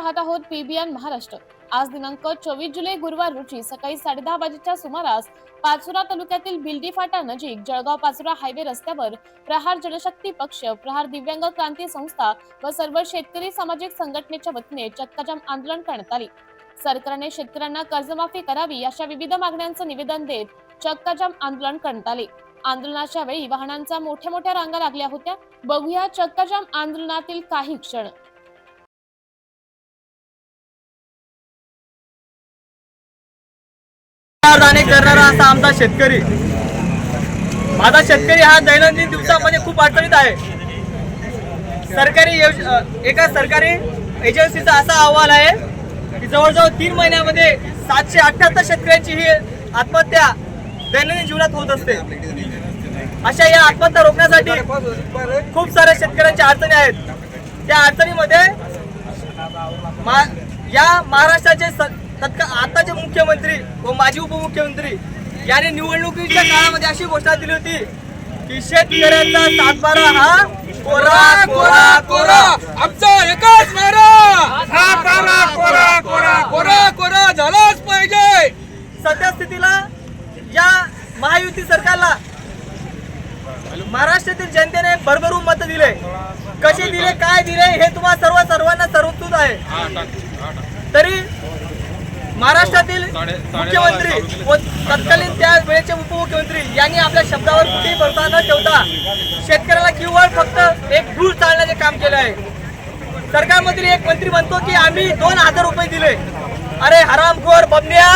पाहत आहोत पीबीएन महाराष्ट्र. आज दिनांक चोवीस जुलै गुरुवार रोजी सकाळी साडेदहा वाजेच्या सुमारास पाचोरा तालुक्यातील बिल्डी फाटा नजीक जळगाव पाचोरा हायवे रस्त्यावर प्रहार जनशक्ती पक्ष प्रहार दिव्यांग क्रांती संस्था व सर्व शेतकरी सामाजिक संघटनेच्या वतीने चक्काजाम आंदोलन करण्यात आले. सरकारने शेतकऱ्यांना कर्जमाफी करावी अशा विविध मागण्यांचं निवेदन देत चक्काजाम आंदोलन करण्यात आले. आंदोलनाच्या वेळी वाहनांचा मोठ्या मोठ्या रांगा लागल्या होत्या. बघूया चक्काजाम आंदोलनातील काही क्षण. जाणे करणारा असा आमचा शेतकरी. माझा शेतकरी हा दैनंदिन दिवसामध्ये खूप अडचणीत आहे. सरकारी एका सरकारी एजन्सीचा असा अहवाल आहे की जवळजवळ तीन महिन्यामध्ये सातशे अठ्ठ्याहत्तर शेतकऱ्यांची ही आत्महत्या दैनंदिन जीवनात होत असते. अशा या आत्महत्या रोखण्यासाठी खूप साऱ्या शेतकऱ्यांच्या अडचणी आहेत. त्या अडचणीमध्ये मा- या महाराष्ट्राचे तत्काळ तत्का आताचे मुख्यमंत्री व माजी उपमुख्यमंत्री याने निवडणुकीच्या काळामध्ये अशी घोषणा दिली होती की शेतकऱ्यांचा सातबारा हा कोरा कोरा कोरा. आमचा एकाच नारा. कोरा कोरा कोरा कोरा झालाच पाहिजे. सद्यस्थितीला या महायुती सरकारला महाराष्ट्रातील जनतेने भरभरून मत दिले. कसे दिले काय दिले हे तुम्हाला सर्व सर्वांना सर्वतूत आहे. तरी महाराष्ट्रातील मुख्यमंत्री व तत्कालीन त्या वेळेचे उपमुख्यमंत्री यांनी आपल्या शब्दावर कुठेही भरता न ठेवता शेतकऱ्याला केवळ फक्त एक धूळ चालण्याचे काम केलं आहे. सरकारमधील एक मंत्री म्हणतो की आम्ही दोन हजार रुपये दिले. अरे हरामखोर बबन्या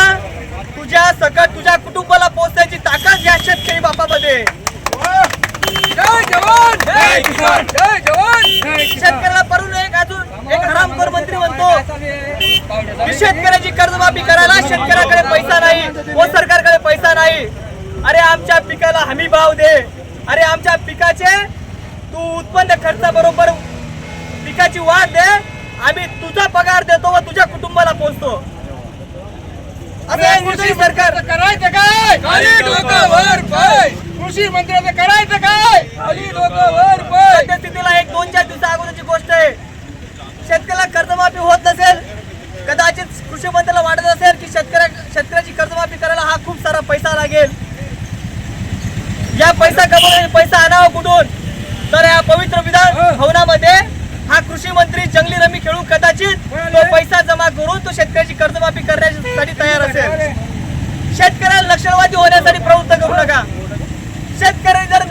तुझ्या सकट तुझ्या कुटुंबाला पोहोचण्याची ताकद या शेतकरी बापामध्ये. आहे. जय जवान! जय किसान! जय जवान! जय शेतकऱ्याला परून एक अजून? एक हरामखोर मंत्री म्हणतो. की शेतकऱ्याची कर्जमाफी करायला शेतकऱ्याकडे पैसा नाही व सरकारकडे पैसा नाही अरे आमच्या पिकाला हमी भाव दे अरे आमच्या पिकाचे तू उत्पन्न खर्चाबरोबर पिकाची वाढ दे आम्ही तुझा पगार देतो व तुझ्या कुटुंबाला पोहोचतो हे सरकार करायचं काय कृषी मंत्र्याचं कृषी मंत्र्याला वाटत असेल की शेतकऱ्या शेतकऱ्याची कर्जमाफी करायला हा खूप सारा पैसा लागेल. या पैसा कमवण्याचा पैसा आणावा कुठून? तर या पवित्र विधान हो. भवनामध्ये हा कृषी मंत्री जंगली रमी खेळून कदाचित तो हो, हो. पैसा जमा करून तो शेतकऱ्याची कर्जमाफी करण्यासाठी तयार असेल. शेतकऱ्याला नक्षलवादी होण्यासाठी प्रवृत्त करू नका. शेतकऱ्यांनी जर